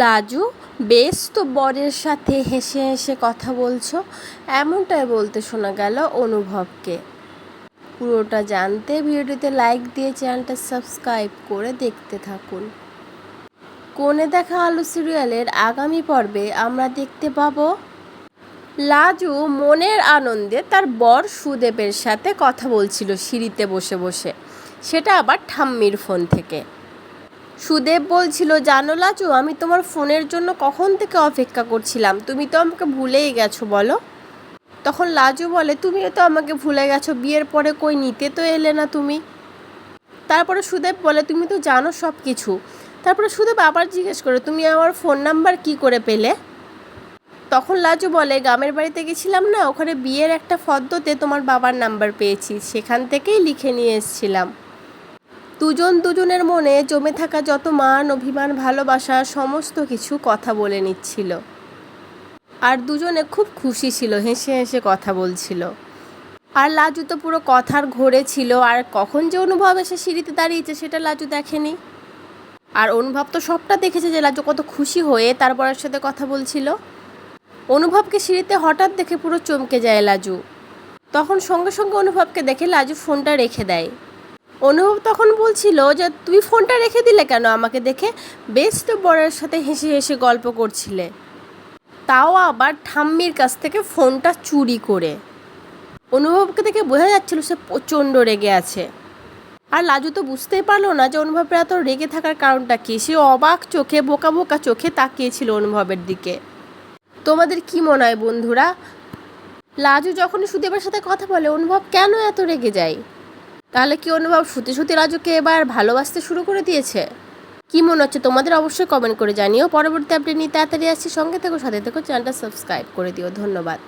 লাজু, বেশ তো বরের সাথে হেসে হেসে কথা বলছো, এমনটাই বলতে শোনা গেল অনুভবকে। পুরোটা জানতে ভিডিওটিতে লাইক দিয়ে চ্যানেলটা সাবস্ক্রাইব করে দেখতে থাকুন। কোণে দেখা আলু সিরিয়ালের আগামী পর্বে আমরা দেখতে পাবো, লাজু মনের আনন্দে তার বর সুদেবের সাথে কথা বলছিল সিঁড়িতে বসে বসে, সেটা আবার ঠাম্মির ফোন থেকে। সুদেব বলছিল, জানো লাজু, আমি তোমার ফোনের জন্য কখন থেকে অপেক্ষা করছিলাম? তুমি তো আমাকে ভুলেই গেছো, বলো। তখন লাজু বলে, তুমিও তো আমাকে ভুলে গেছো, বিয়ের পরে কই নিতে তো এলে না তুমি? তারপরে সুদেব বলে, তুমি তো জানো সব কিছু তারপরে সুদেব আবার জিজ্ঞেস করে, তুমি আমার ফোন নাম্বার কি করে পেলে? তখন লাজু বলে, গ্রামের বাড়িতে গেছিলাম না, ওখানে বিয়ের একটা ফদ্দতে তোমার বাবার নাম্বার পেয়েছি, সেখান থেকেই লিখে নিয়ে এসেছিলাম। দুজন দুজনের মনে জমে থাকা যত মান, অভিমান, ভালোবাসা, সমস্ত কিছু কথা বলে নিচ্ছিল। আর দুজনে খুব খুশি ছিল, হেসে হেসে কথা বলছিল। আর লাজু তো পুরো কথার ঘোরে ছিল, আর কখন যে অনুভব এসে সিঁড়িতে দাঁড়িয়েছে সেটা লাজু দেখেনি। আর অনুভব তো সবটা দেখেছে যে লাজু কত খুশি হয়ে তার বরের সাথে কথা বলছিল। অনুভবকে সিঁড়িতে হঠাৎ দেখে পুরো চমকে যায় লাজু। তখন সঙ্গে সঙ্গে অনুভবকে দেখে লাজু ফোনটা রেখে দেয়। অনুভব তখন বলছিল যে তুই ফোনটা রেখে দিলে কেন আমাকে দেখে? বেশ তো বরের সাথে হেসে হেসে গল্প করছিলে। তাও আবার ঠাম্মির কাছ থেকে ফোনটা চুরি করে। অনুভবকে দেখে বোঝা যাচ্ছিল সে প্রচণ্ড রেগে আছে। আর লাজু তো বুঝতেই পারল না যে, অনুভবের এত রেগে থাকার কারণটা কী? সে অবাক চোখে, বোকা বোকা চোখে তাকিয়েছিল অনুভবের দিকে। তোমাদের কি মনে হয় বন্ধুরা? লাজু যখনই সুদেবের সাথে কথা বলে, অনুভব কেন এত রেগে যায়? তাহলে কি অনুভব সুতি সুতি রাজুকে এবার ভালোবাসতে শুরু করে দিয়েছে? কি মনে হচ্ছে তোমাদের? অবশ্যই কমেন্ট করে জানিও। পরবর্তী আপডেট নিয়ে তাড়াতাড়ি আসছি। সঙ্গে থেকো, সাথে থেকো চ্যানেলটা সাবস্ক্রাইব করে দিও। ধন্যবাদ।